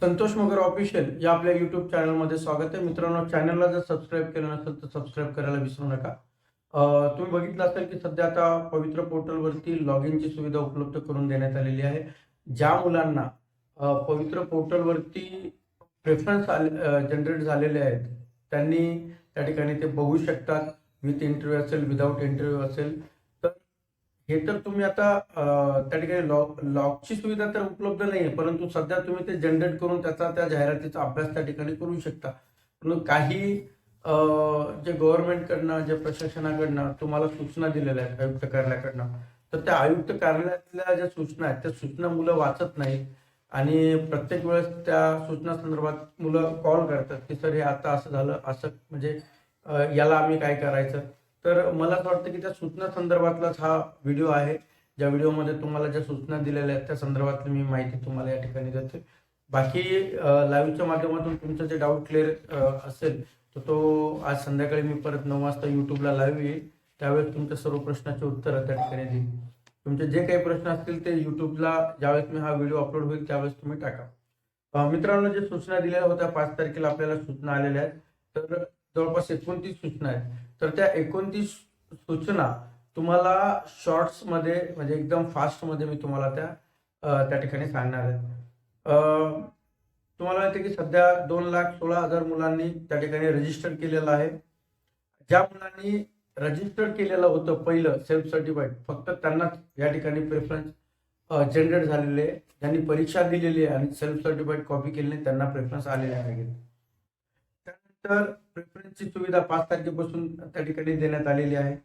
संतोष मगर official या आपल्या YouTube चॅनलमध्ये स्वागत आहे. मित्रांनो चॅनलला जर सबस्क्राईब केलं नसेल तर सबस्क्राईब करायला विसरू नका. तुम्ही बघितलं असेल की सध्या आता पवित्र पोर्टलवरती लॉग इनची सुविधा उपलब्ध करून देण्यात आलेली आहे. ज्या मुलांना पवित्र पोर्टलवरती प्रेफरन्स आले जनरेट झालेले आहेत त्यांनी त्या ठिकाणी ते बघू शकतात. विथ इंटरव्ह्यू असेल विदाऊट इंटरव्ह्यू असेल हे तर तुम्ही आता त्या ठिकाणी लॉक लॉकची सुविधा तर उपलब्ध नाही आहे परंतु सध्या तुम्ही ते जनरेट करून त्याचा त्या जाहिरातीचा अभ्यास त्या ठिकाणी करू शकता. परंतु काही जे गव्हर्नमेंटकडनं जे प्रशासनाकडनं तुम्हाला सूचना दिलेल्या आहेत आयुक्त कार्यालयाकडनं तर त्या आयुक्त कार्यालयातल्या ज्या सूचना आहेत त्या सूचना मुलं वाचत नाहीत. आणि प्रत्येक वेळेस त्या सूचना संदर्भात मुलं कॉल करतात की सर हे आता असं झालं असं म्हणजे याला आम्ही काय करायचं? तर मला असं वाटतं की त्या सूचना संदर्भातलाच हा व्हिडिओ आहे. ज्या व्हिडिओमध्ये तुम्हाला ज्या सूचना दिलेल्या आहेत त्या संदर्भातली मी माहिती तुम्हाला या ठिकाणी देते बाकी लाईव्हच्या माध्यमातून तुमचं जे डाऊट क्लिअर असेल तर तो आज संध्याकाळी मी परत नऊ वाजता युट्यूबला लाईव्ह येईल. त्यावेळेस तुमच्या सर्व प्रश्नाचे उत्तर त्या ठिकाणी देईल तुमचे जे काही प्रश्न असतील ते युट्यूबला ज्यावेळेस मी हा व्हिडिओ अपलोड होईल त्यावेळेस तुम्ही टाका. मित्रांनो जे सूचना दिलेल्या होत्या पाच तारखेला आपल्याला सूचना आलेल्या आहेत. तर जवळपास एकोणतीस सूचना आहेत. तर त्या एकोणतीस सूचना तुम्हाला शॉर्ट्समध्ये म्हणजे एकदम फास्टमध्ये मी तुम्हाला त्या त्या ठिकाणी सांगणार आहे तुम्हाला माहिती की सध्या दोन लाख सोळा हजार मुलांनी त्या ठिकाणी रजिस्टर केलेलं आहे ज्या मुलांनी रजिस्टर केलेलं होतं पहिलं सेल्फ सर्टिफाईड फक्त त्यांनाच या ठिकाणी प्रेफरन्स जनरेट झालेले आहे. ज्यांनी परीक्षा दिलेली आहे आणि सेल्फ सर्टिफाईड कॉपी केली नाही त्यांना प्रेफरन्स आलेले आहे तर प्रेफरन्सची सुविधा पाच तारखेपासून त्या ठिकाणी देण्यात आलेली आहे.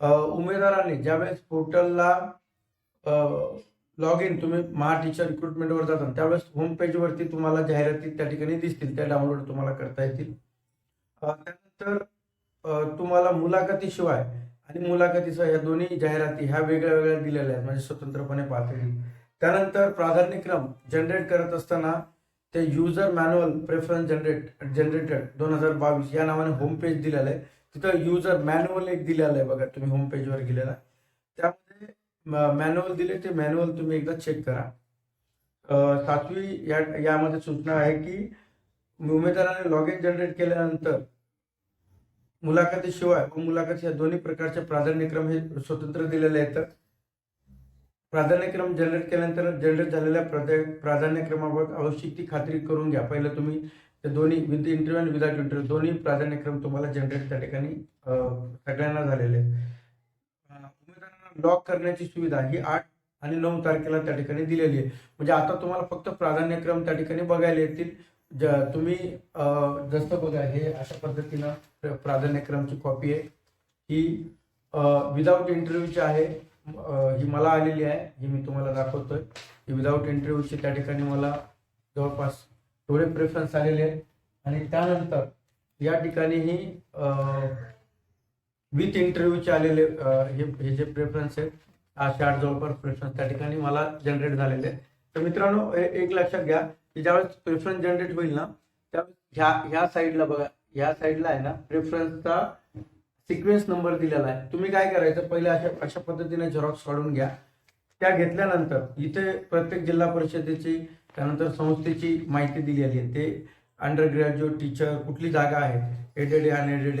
उमेदवाराने ज्यावेळेस पोर्टलला लॉग इन तुम्ही महा टीचर रिक्रुटमेंटवर जाता त्यावेळेस होम पेजवरती तुम्हाला जाहिराती त्या ठिकाणी दिसतील त्या डाउनलोड तुम्हाला करता येतील. त्यानंतर तुम्हाला मुलाखतीशिवाय आणि मुलाखतीसह या दोन्ही जाहिराती ह्या वेगळ्या वेगळ्या दिलेल्या आहेत म्हणजे स्वतंत्रपणे पाहता येईल त्यानंतर प्राधान्यक्रम जनरेट करत असताना ते user manual preference generate generated दोन हजार बावीस. या नावाने होम पेज दिलेलं आहे. तिथं युजर मॅन्युअल एक दिलेलं आहे बघा तुम्ही होम पेजवर गेलेला. त्यामध्ये मॅन्युअल दिले ते मॅन्युअल तुम्ही एकदा चेक करा. सातवी या यामध्ये सूचना आहे की उमेदवाराने लॉग इन जनरेट केल्यानंतर मुलाखतीशिवाय व मुलाखत या दोन्ही प्रकारचे प्राधान्यक्रम हे स्वतंत्र दिलेले आहेत. प्राधान्यक्रम जनरेट केल्यानंतर जनरेट झालेल्या प्राधा- प्राधान्यक्रमाबाबत आवश्यक ती खात्री करून घ्या. पहिलं तुम्ही ते दोन्ही विथ इंटरव्ह्यू आणि विदाउट इंटरव्ह्यू दोन्ही प्राधान्यक्रम तुम्हाला जनरेट त्या ठिकाणी सगळ्यांना झालेले आहेत. उमेदवारांना लॉक करण्याची सुविधा ही आठ आणि नऊ तारखेला त्या ठिकाणी दिलेली आहे. म्हणजे आता तुम्हाला फक्त प्राधान्यक्रम त्या ठिकाणी बघायला येतील. ज- तुम्ही जसं बघा हे अशा पद्धतीनं प्राधान्यक्रमची कॉपी आहे. ही विदाऊट इंटरव्ह्यूची आहे. ही मला आलेली आहे ही मी तुम्हाला दाखवतोय. ही विदाऊट इंटरव्ह्यूची त्या ठिकाणी मला जवळपास थोडे प्रेफरन्स आलेले आहेत. आणि त्यानंतर या ठिकाणी ही विथ इंटरव्ह्यूचे आलेले हे हे जे प्रेफरन्स आहेत असे आठ जवळपास प्रेफरन्स त्या ठिकाणी मला जनरेट झालेले आहेत. तर मित्रांनो हे एक लक्षात घ्या की ज्यावेळेस प्रेफरन्स जनरेट होईल ना त्यावेळेस ह्या ह्या साईडला बघा. ह्या साईडला आहे ना प्रेफरन्सचा सिक्वेन्स नंबर दिलेला आहे. तुम्ही काय करायचं पहिले अशा अशा पद्धतीने झेरॉक्स काढून घ्या. त्या घेतल्यानंतर इथे प्रत्येक जिल्हा परिषदेची त्यानंतर संस्थेची माहिती दिलेली आहे. ते अंडर ग्रॅज्युएट टीचर कुठली जागा आहे एडेड अनएडेड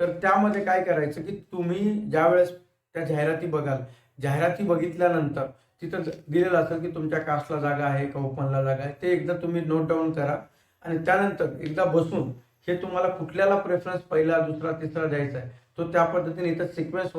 तर त्यामध्ये काय करायचं की तुम्ही ज्यावेळेस त्या जाहिराती बघाल जाहिराती बघितल्यानंतर तिथं दिलेलं असेल की तुमच्या कास्टला जागा आहे का ओपनला जागा आहे ते एकदा तुम्ही नोट डाऊन करा. आणि त्यानंतर एकदा बसून हे तुम्हाला कुठल्याला प्रेफरन्स पहिला दुसरा तिसरा द्यायचा आहे तो त्या पद्धतीने इथं सिक्वेन्स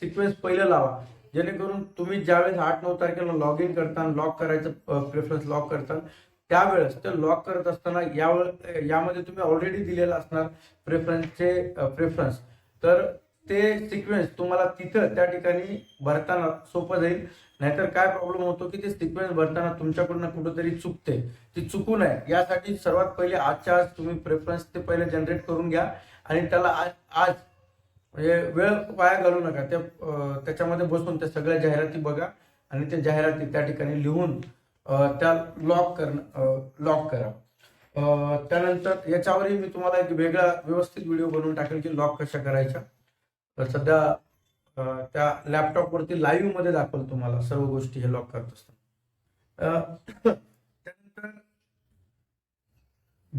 सिक्वेन्स पहिलं लावा. जेणेकरून तुम्ही ज्यावेळेस आठ नऊ तारखेला लॉग इन करताना लॉक करायचं प्रेफरन्स लॉक करताना त्यावेळेस ते लॉक करत असताना यावेळे यामध्ये तुम्ही ऑलरेडी दिलेलं असणार प्रेफरन्सचे प्रेफरन्स तर ते सिक्वेन्स तुम्हाला तिथं त्या ठिकाणी भरताना सोपं जाईल. नाहीतर काय प्रॉब्लेम होतो की ते सिक्वेन्स भरताना तुमच्याकडून कुठंतरी चुकते. ती चुकू नये. यासाठी सर्वात पहिले आजच्या आज तुम्ही प्रेफरन्स ते पहिले जनरेट करून घ्या. आणि त्याला आज आज म्हणजे वेळ वाया घालू नका. त्या त्याच्यामध्ये बसून त्या सगळ्या जाहिराती बघा आणि त्या जाहिराती त्या ठिकाणी लिहून त्या लॉक करणं लॉक करा. त्यानंतर याच्यावरही मी तुम्हाला एक वेगळा व्यवस्थित व्हिडिओ बनवून टाकेल की लॉक कशा करायच्या. तर सध्या त्या लॅपटॉपवरती लाईव्हमध्ये दाखवलं तुम्हाला सर्व गोष्टी हे लॉक करत असतात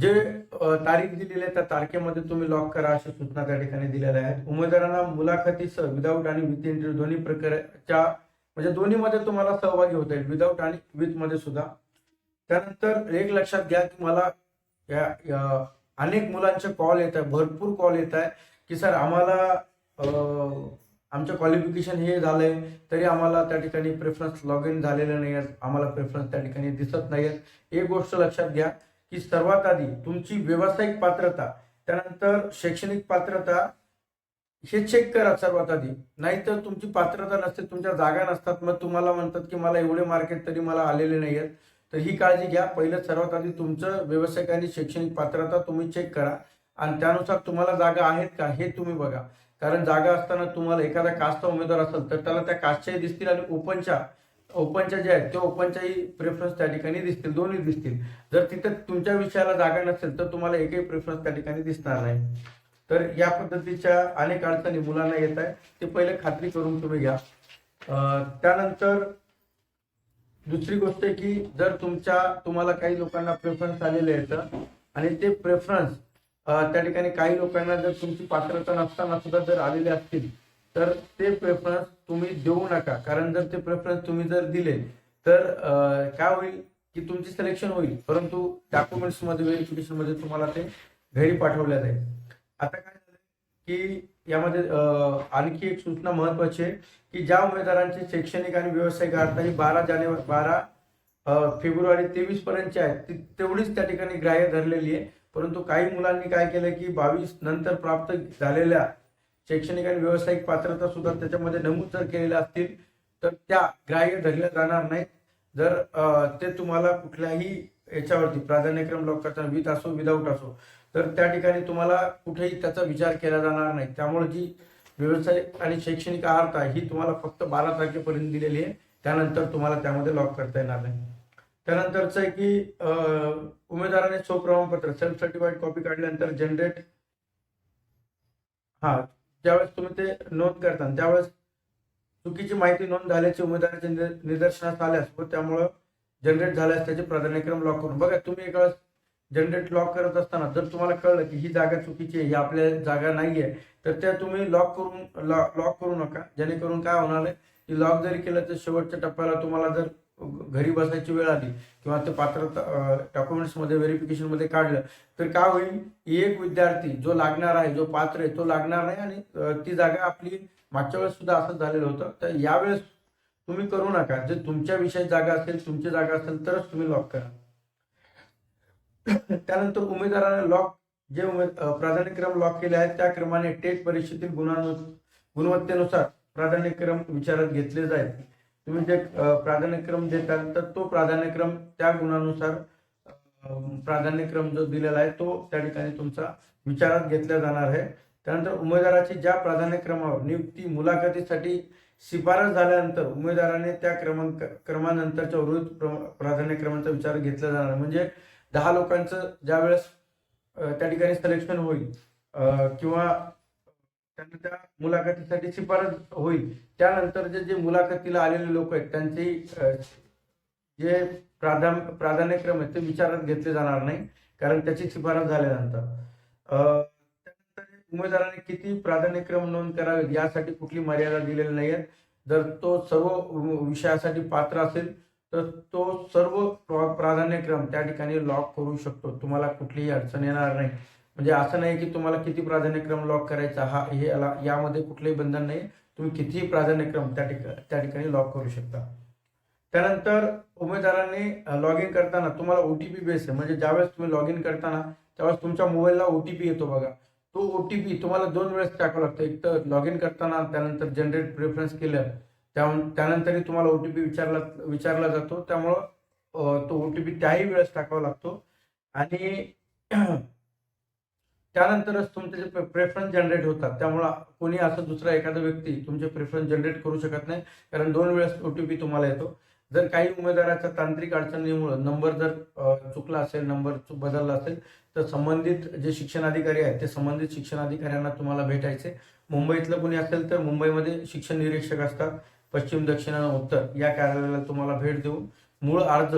जे तारीख दिलेली आहे त्या तारखेमध्ये तुम्ही लॉक करा अशा सूचना त्या ठिकाणी दिलेल्या आहेत. उमेदवारांना मुलाखतीसह विदाऊट आणि विथ इंटरव्ह्यू दोन्ही प्रकारच्या म्हणजे दोन्हीमध्ये तुम्हाला सहभागी होता येईल. विदाऊट आणि विथमध्ये सुद्धा. त्यानंतर एक लक्षात घ्या की मला या अनेक मुलांचे कॉल येत आहे भरपूर कॉल येत आहे की सर आम्हाला आमचं क्वालिफिकेशन हे झालंय तरी आम्हाला त्या ठिकाणी प्रेफरन्स लॉग इन झालेलं नाही आहेत आम्हाला प्रेफरन्स त्या ठिकाणी दिसत नाही आहेत. एक गोष्ट लक्षात घ्या की सर्वात आधी तुमची व्यावसायिक पात्रता त्यानंतर शैक्षणिक पात्रता हे चेक करा सर्वात आधी. नाहीतर तुमची पात्रता नसते तुमच्या जागा नसतात. मग तुम्हाला म्हणतात की मला एवढे मार्केट तरी मला आलेले नाही आहेत तर ही काळजी घ्या. पहिलं सर्वात आधी तुमचं व्यावसायिक आणि शैक्षणिक पात्रता तुम्ही चेक करा. आणि त्यानुसार तुम्हाला जागा आहेत का हे तुम्ही बघा. कारण जागा असताना तुम्हाला एखादा कास्टचा उमेदवार असेल तर त्याला त्या कास्टच्याही दिसतील आणि ओपनच्या ओपनच्या ज्या आहेत त्या ओपनच्याही प्रेफरन्स त्या ठिकाणी दिसतील दोन्ही दिसतील. जर तिथे तुमच्या विषयाला जागा नसेल तर तुम्हाला एकही प्रेफरन्स त्या ठिकाणी दिसणार नाही. तर या पद्धतीच्या अनेक अडचणी मुलांना येत आहे ते पहिले खात्री करून तुम्ही घ्या. त्यानंतर दुसरी गोष्ट आहे की जर तुमच्या तुम्हाला काही लोकांना प्रेफरन्स आलेलं येतं आणि ते प्रेफरन्स त्या ठिकाणी काही लोकांना जर तुमची पात्रता नसताना सुद्धा जर आलेले असतील तर ते प्रेफरन्स तुम्ही देऊ नका. कारण जर ते प्रेफरन्स तुम्ही जर दिले तर काय होईल की तुमची सिलेक्शन होईल. परंतु डॉक्युमेंट्समध्ये व्हेरिफिकेशनमध्ये तुम्हाला ते घरी पाठवल्या जाईल. आता काय झालं की यामध्ये आणखी एक सूचना महत्वाची आहे की ज्या उमेदवारांचे शैक्षणिक आणि व्यावसायिक अर्थ ही बारा जानेवारी बारा फेब्रुवारी तेवीस पर्यंतची आहे ती तेवढीच त्या ठिकाणी ग्राह्य धरलेली आहे. परंतु काही मुलांनी काय केलं की बावीस नंतर प्राप्त झालेल्या शैक्षणिक आणि व्यावसायिक पात्रता सुद्धा त्याच्यामध्ये नमूद जर केलेल्या असतील तर त्या ग्राह्य धरल्या जाणार नाहीत. जर ते तुम्हाला कुठल्याही याच्यावरती प्राधान्यक्रम लॉक करताना विथ असो विदाऊट असो तर त्या ठिकाणी तुम्हाला कुठेही त्याचा विचार केला जाणार नाही. त्यामुळे जी व्यावसायिक आणि शैक्षणिक अर्हता ही तुम्हाला फक्त बारा तारखेपर्यंत दिलेली आहे. त्यानंतर तुम्हाला त्यामध्ये लॉक करता येणार नाही. त्यानंतरचं आहे की उमेदवाराने स्वप्रमाणपत्र सेल्फ सर्टिफाईड कॉपी काढल्यानंतर जनरेट हा ज्यावेळेस तुम्ही ते नोंद करता त्यावेळेस चुकीची माहिती नोंद झाल्याची उमेदवाराच्या निद- निदर्शनास आल्यास व त्यामुळं जनरेट झाल्यास त्याचे प्राधान्यक्रम लॉक करून. बघा तुम्ही एका वेळेस जनरेट लॉक करत असताना जर तुम्हाला कळलं की ही जागा चुकीची आहे ही आपल्या जागा नाहीये तर त्या तुम्ही लॉक करून लॉक करू नका. जेणेकरून काय होणार आहे की लॉक जरी केलं तर शेवटच्या टप्प्याला तुम्हाला जर घरी बसायची वेळ आली किंवा ते पात्र डॉक्युमेंट्समध्ये व्हेरिफिकेशनमध्ये काढलं तर काय होईल? एक विद्यार्थी जो लागणार आहे जो पात्र आहे तो लागणार नाही आणि ती जागा आपली मागच्या वेळेस सुद्धा असं झालेलं होतं. तर यावेळेस तुम्ही करू नका. जे तुमच्या विषयी जागा असेल तुमची जागा असेल तरच तुम्ही लॉक करा. त्यानंतर उमेदवाराने लॉक जे उमेद प्राधान्यक्रम लॉक केले आहेत त्या क्रमाने टेट परीक्षेतील गुणानु गुणवत्तेनुसार प्राधान्यक्रम विचारात घेतले जाईल. तुम्ही जे प्राधान्यक्रम देताल तर तो प्राधान्यक्रम त्या गुणानुसार प्राधान्यक्रम जो दिलेला आहे तो त्या ठिकाणी तुमचा विचारात घेतला जाणार आहे. त्यानंतर उमेदवाराची ज्या प्राधान्यक्रमावर नियुक्ती मुलाखतीसाठी शिफारस झाल्यानंतर उमेदवाराने त्या क्रमांक क्रमानंतरच्या उर्वरित प्र- प्राधान्यक्रमांचा विचार घेतला जाणार म्हणजे दहा लोकांचं ज्या वेळेस त्या ठिकाणी सिलेक्शन होईल किंवा त्यांना त्या मुलाखतीसाठी शिफारस होईल. त्यानंतर जे जे मुलाखतीला आलेले लोक आहेत त्यांची जे प्राधान प्राधान्यक्रम आहेत ते विचारात घेतले जाणार नाही कारण त्याची शिफारस झाल्यानंतर. त्यानंतर उमेदवाराने किती प्राधान्यक्रम नोंद करावे यासाठी कुठली मर्यादा दिलेली नाही आहे जर तो सर्व विषयासाठी पात्र असेल तर तो सर्व प्राधान्यक्रम त्या ठिकाणी लॉक करू शकतो. तुम्हाला कुठलीही अडचण येणार नाही. म्हणजे असं नाही की तुम्हाला किती प्राधान्यक्रम लॉक करायचा हा हे याला यामध्ये कुठलंही बंधन नाही. तुम्ही कितीही प्राधान्यक्रम त्या ठिका त्या ठिकाणी लॉक करू शकता. त्यानंतर उमेदवारांनी लॉग इन करताना तुम्हाला ओ टी पी बेस आहे. म्हणजे ज्यावेळेस तुम्ही लॉग इन करताना त्यावेळेस तुमच्या मोबाईलला ओ टी पी येतो बघा. तो ओ टी पी तुम्हाला दोन वेळेस टाकावं लागतं. एक तर लॉग इन करताना त्यानंतर जनरेट प्रेफरन्स केलं त्या त्यानंतरही तुम्हाला ओ टी पी विचारला विचारला जातो. त्यामुळं तो ओ टी पी त्याही वेळेस टाकावा लागतो. आणि त्यानंतरच तुमचे जे प्रेफरन्स जनरेट होतात त्यामुळं कोणी असं दुसरा एखादा व्यक्ती तुमचे प्रेफरन्स जनरेट करू शकत नाही कारण दोन वेळेस ओ टी पी तुम्हाला येतो. जर काही उमेदवाराच्या तांत्रिक अडचणीमुळं नंबर जर चुकला असेल नंबर चुक बदलला असेल तर संबंधित जे शिक्षणाधिकारी आहेत ते संबंधित शिक्षणाधिकाऱ्यांना तुम्हाला भेटायचे. मुंबईतलं कोणी असेल तर मुंबईमध्ये शिक्षण निरीक्षक असतात. पश्चिम दक्षिण आणि उत्तर या कार्यालयाला तुम्हाला भेट देऊन मूळ अर्ज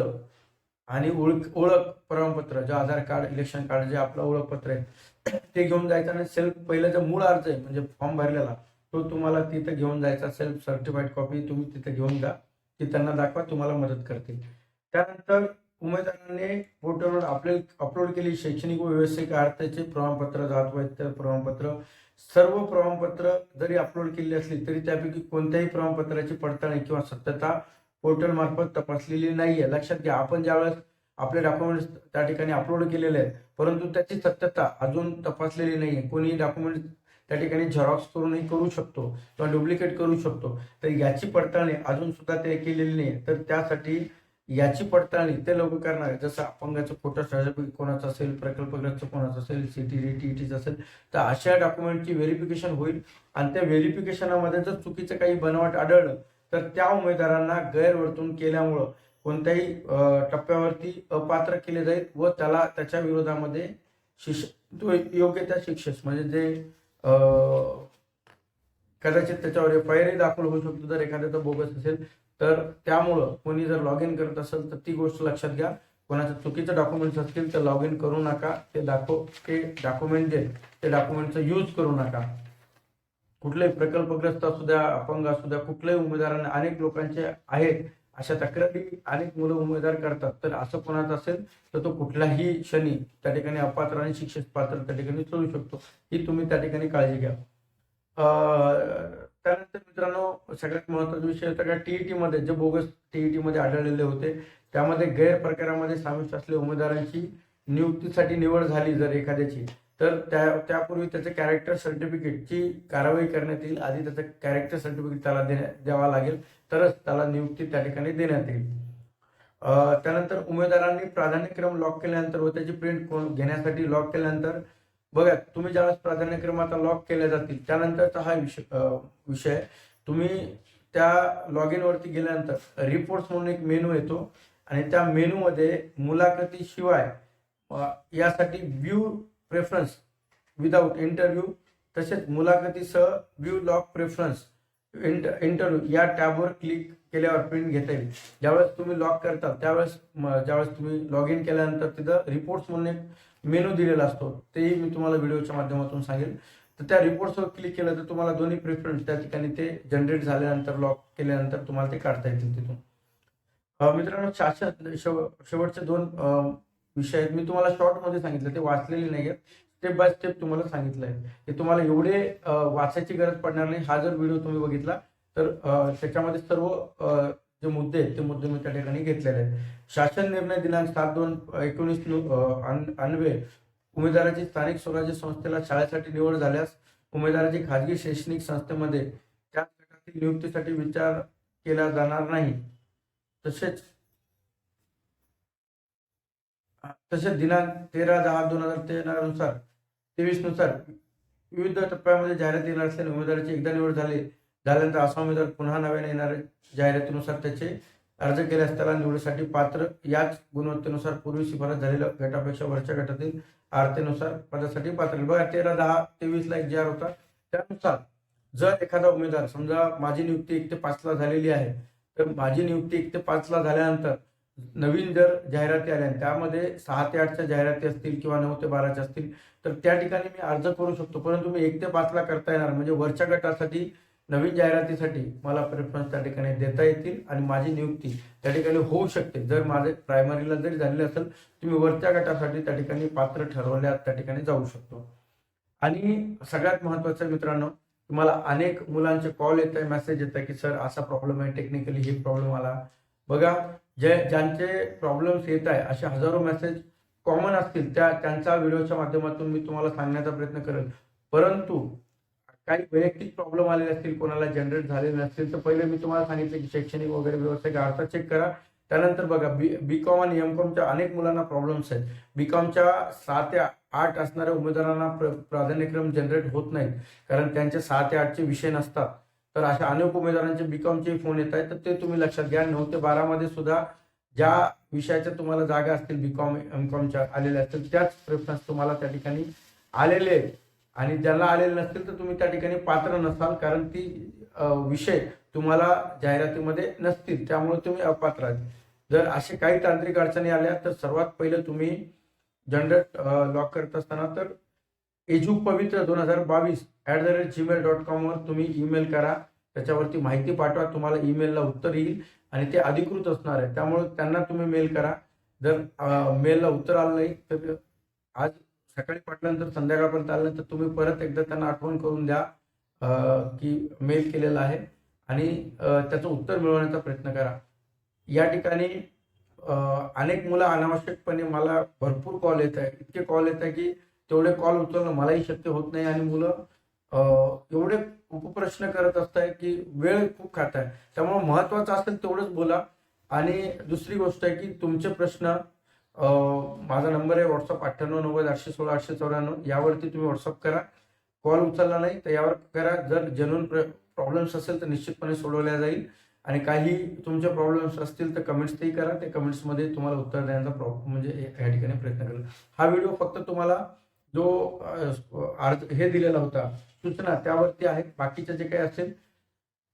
आणि ओळख ओळख प्रमाणपत्र जे आधार कार्ड इलेक्शन कार्ड जे आपलं ओळखपत्र आहे ते घेऊन जायचं आणि सेल्फ पहिल्याचा मूळ अर्ज आहे म्हणजे फॉर्म भरलेला तो तुम्हाला तिथं घेऊन जायचा सेल्फ सर्टिफाईड कॉपी तुम्ही तिथे घेऊन जा ती त्यांना दाखवा तुम्हाला मदत करतील. त्यानंतर उमेदवाराने पोर्टलवर आपले अपलोड केली शैक्षणिक व व्यावसायिक अर्थाचे प्रमाणपत्र जात वैद्य प्रमाणपत्र सर्व प्रमाणपत्र जरी अपलोड केली असली तरी त्यापैकी कोणत्याही प्रमाणपत्राची पडताळणी किंवा सत्यता पोर्टल मार्फत तपासलेली नाहीये. लक्षात घ्या आपण ज्यावेळेस आपले डॉक्युमेंट्स त्या ठिकाणी अपलोड केलेले आहेत. परंतु त्याची सत्यता अजून तपासलेली नाही आहे कोणी डॉक्युमेंट त्या ठिकाणी झेरॉक्स करूनही करू शकतो किंवा डुप्लिकेट करू शकतो. तर याची पडताळणी अजून सुद्धा ते केलेली नाही तर त्यासाठी याची पडताळणी ते लोक करणार आहे. जसं अपंगाचं फोटो सर्टिफिकेट कोणाचं असेल प्रकल्पग्रस्त कोणाचं असेल सिटी टीईटीचं असेल तर अशा डॉक्युमेंटची व्हेरिफिकेशन होईल. आणि त्या व्हेरिफिकेशनामध्ये जर चुकीचं काही बनावट आढळलं तर त्या उमेदवारांना गैरवर्तून केल्यामुळं कोणत्याही टप्प्यावरती अपात्र केले जाईल व त्याला त्याच्या विरोधामध्ये शिक्ष योग्य त्या शिक्षेस म्हणजे जे कदाचित त्याच्यावर एफ आय आर दाखल होऊ शकतो. जर एखाद्याचं बोगस असेल तर त्यामुळं कोणी जर लॉग इन करत असेल तर ती गोष्ट लक्षात घ्या. कोणाचं चुकीचं डॉक्युमेंट्स असतील तर लॉग इन करू नका. ते दाखव ते डॉक्युमेंट जे ते डॉक्युमेंटचा यूज करू नका. कुठलेही प्रकल्पग्रस्त असू द्या अपंग असू द्या कुठल्याही उमेदवारांना अनेक लोकांचे आहेत. अशा तक्रारी अनेक मुलं उमेदवार करतात. तर असं कोणाचं असेल तर तो कुठलाही क्षणी त्या ठिकाणी अपात्र आणि शिक्षित पात्र त्या ठिकाणी चढू शकतो. ही तुम्ही त्या ठिकाणी काळजी घ्या. त्यानंतर मित्रांनो सगळ्यात महत्त्वाचा विषय होता का टीईटी मध्ये जे बोगस टीईटी मध्ये आढळलेले होते त्यामध्ये गैरप्रकारामध्ये समाविष्ट असलेल्या उमेदवारांची नियुक्तीसाठी निवड झाली जर एखाद्याची. तर त्या त्यापूर्वी त्याचं कॅरेक्टर सर्टिफिकेटची कारवाई करण्यात येईल. आधी त्याचं कॅरेक्टर सर्टिफिकेट त्याला देण्या द्यावा लागेल. तरच त्याला नियुक्ती त्या ठिकाणी देण्यात येईल. त्यानंतर उमेदवारांनी प्राधान्यक्रम लॉक केल्यानंतर व त्याची प्रिंट घेण्यासाठी लॉक केल्यानंतर बघा तुम्ही ज्यावेळेस प्राधान्यक्रम आता लॉक केले जातील त्यानंतरचा हा विषय विषय तुम्ही त्या लॉग इनवरती गेल्यानंतर रिपोर्ट्स म्हणून एक मेनू येतो आणि त्या मेनूमध्ये मुलाखतीशिवाय यासाठी व्ह्यू प्रेफरन्स विदाऊट इंटरव्ह्यू तसेच मुलाखतीसह view lock preference inter interview या टॅबवर क्लिक केल्यावर प्रिंट घेता येईल. ज्यावेळेस तुम्ही लॉक करता त्यावेळेस ज्यावेळेस तुम्ही लॉग इन केल्यानंतर तिथं रिपोर्ट्स म्हणून एक मेनू दिलेला असतो. तेही मी तुम्हाला व्हिडिओच्या माध्यमातून सांगेल. तर त्या रिपोर्ट्सवर क्लिक केलं तर तुम्हाला दोन्ही प्रेफरन्स त्या ठिकाणी ते जनरेट झाल्यानंतर लॉक केल्यानंतर तुम्हाला ते काढता येतील तिथून. मित्रांनो शासन शेव- शेवटचे दोन विषय आहेत मी तुम्हाला शॉर्टमध्ये सांगितलं ते वाचलेले नाही आहेत स्टेप बाय स्टेप तुम्हाला सांगितलं आहे. की तुम्हाला एवढे वाचायची गरज पडणार नाही. हा जर व्हिडिओ तुम्ही बघितला तर त्याच्यामध्ये सर्व जे मुद्दे आहेत ते मुद्दे मी त्या ठिकाणी घेतलेले आहेत. शासन निर्णय दिनांक सात दोन एकोणीस अन्वे उमेदवाराची स्थानिक स्वराज्य संस्थेला शाळेसाठी निवड झाल्यास उमेदवाराची खाजगी शैक्षणिक संस्थेमध्ये त्या गटातील नियुक्तीसाठी विचार केला जाणार नाही. तसेच तसेच दिनांक तेरा दहा दोन हजार तेरानुसार तेवीसनुसार विविध टप्प्यामध्ये जाहिरात येणार असल्याने उमेदवाराची एकदा निवड झाली झाल्यानंतर असा उमेदवार पुन्हा नव्याने येणार जाहिरातीनुसार त्याचे अर्ज केल्यास त्याला निवडीसाठी पात्र याच गुणवत्तेनुसार पूर्वी शिफारस झालेल्या गटापेक्षा वरच्या गटातील आरतेनुसार पदासाठी पात्र बघा तेरा दहा तेवीसला एक जाहीर होता. त्यानुसार जर एखादा उमेदवार समजा माझी नियुक्ती एक ते पाचला झालेली आहे तर माझी नियुक्ती एक ते पाचला झाल्यानंतर नवीन जर जाहिराती आल्या त्यामध्ये सहा ते आठच्या जाहिराती असतील किंवा नऊ ते बाराच्या असतील तर त्या ठिकाणी मी अर्ज करू शकतो. परंतु मी एक ते पाचला करता येणार म्हणजे वरच्या गटासाठी नवीन जाहिरातीसाठी मला प्रेफरन्स त्या ठिकाणी देता येतील आणि माझी नियुक्ती त्या ठिकाणी होऊ शकते. जर माझे प्रायमरीला जरी झालेले असेल तुम्ही वरच्या गटासाठी त्या ठिकाणी पात्र ठरवल्या त्या ठिकाणी जाऊ शकतो. आणि सगळ्यात महत्वाचं मित्रांनो तुम्हाला अनेक मुलांचे कॉल येत आहे मेसेज येत आहे की सर असा प्रॉब्लेम आहे टेक्निकली हे प्रॉब्लेम आला. बघा जे ज्यांचे प्रॉब्लेम्स येत आहे असे हजारो मेसेज कॉमन असतील त्या त्यांचा व्हिडिओच्या माध्यमातून मी तुम्हाला सांगण्याचा प्रयत्न करेल परंतु काही वैयक्तिक प्रॉब्लेम आलेले असतील कोणाला जनरेट झालेले नसतील तर पहिले मी तुम्हाला सांगितले की शैक्षणिक वगैरे व्यवस्थित अर्थात चेक करा. त्यानंतर बघा बी बी कॉम आणि एम कॉमच्या अनेक मुलांना प्रॉब्लेम्स आहेत. बी कॉमच्या सहा ते आठ असणाऱ्या उमेदवारांना प्र प्राधान्यक्रम जनरेट होत नाहीत. कारण त्यांचे सहा ते आठचे विषय नसतात. तर अशा अनेक उमेदवारांचे बी कॉमचे फोन येत आहेत. तर ते तुम्ही लक्षात घ्या. नऊ ते बारामध्ये सुद्धा ज्या विषयाच्या तुम्हाला जागा असतील बीकॉम एम कॉमच्या आलेल्या असतील त्याच प्रेफरन्स तुम्हाला त्या ठिकाणी आलेले आहेत. आणि ज्यांना आलेले नसतील तर तुम्ही त्या ठिकाणी पात्र नसाल कारण ती विषय तुम्हाला जाहिरातीमध्ये नसतील. त्यामुळे तुम्ही अपात्र आहात. जर असे काही तांत्रिक अडचणी आल्या तर सर्वात पहिलं तुम्ही जनरेट लॉक करत असताना तर एजू पवित्र दोन हजार बावीस at the rate Gmail dot कॉमवर तुम्ही ईमेल करा. त्याच्यावरती माहिती पाठवा. तुम्हाला ईमेलला उत्तर येईल आणि ते अधिकृत असणार आहे. त्यामुळे त्यांना तुम्ही मेल करा. जर मेलला उत्तर आलं नाही तर आज सकाळी पाठल्यानंतर संध्याकाळपर्यंत आलं तर तुम्ही परत एकदा त्यांना आठवण करून द्या की मेल केलेला आहे. आणि त्याचं उत्तर मिळवण्याचा प्रयत्न करा. या ठिकाणी अनेक मुलं अनावश्यकपणे मला भरपूर कॉल येत आहे. इतके कॉल येत आहे की तेवढे कॉल उचलणं मलाही शक्य होत नाही आणि मुलं एवढे उपप्रश्न करत असताय की वेळ खूप खात आहे त्यामुळे महत्वाचं असेल तेवढंच बोला. आणि दुसरी गोष्ट आहे की तुमचे प्रश्न माझा नंबर आहे व्हॉट्सअप अठ्ठ्याण्णव नव्वद आठशे सोळा आठशे चौऱ्याण्णव. यावरती तुम्ही व्हॉट्सअप करा. कॉल उचलला नाही तर यावर करा. जर जेन्युन प्रॉब्लेम्स असेल तर निश्चितपणे सोडवल्या जाईल. आणि काही तुमचे प्रॉब्लेम्स असतील तर कमेंट्सही करा. त्या कमेंट्समध्ये तुम्हाला उत्तर देण्याचा प्रॉब्लेम म्हणजे या ठिकाणी प्रयत्न करेल. हा व्हिडिओ फक्त तुम्हाला जो अर्ज हे दिलेला होता सूचना त्यावरती आहेत. बाकीचे जे काही असेल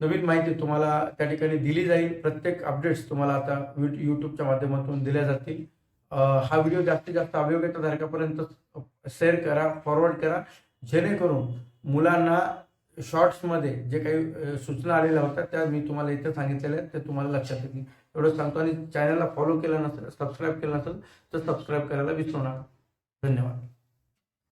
नवीन माहिती तुम्हाला त्या ठिकाणी दिली जाईल. प्रत्येक अपडेट्स तुम्हाला आता युट्यूबच्या माध्यमातून दिल्या जातील. हा व्हिडिओ जास्तीत जास्त अभियोग्यताधारकापर्यंत शेअर करा फॉरवर्ड करा. जेणेकरून मुलांना शॉर्ट्समध्ये जे काही सूचना आलेल्या होत्या त्या मी तुम्हाला इथे सांगितलेल्या आहेत ते तुम्हाला लक्षात येतील. एवढं सांगतो आणि चॅनलला फॉलो केलं नसेल सबस्क्राईब केलं नसेल तर सबस्क्राईब करायला विसरू नका. धन्यवाद.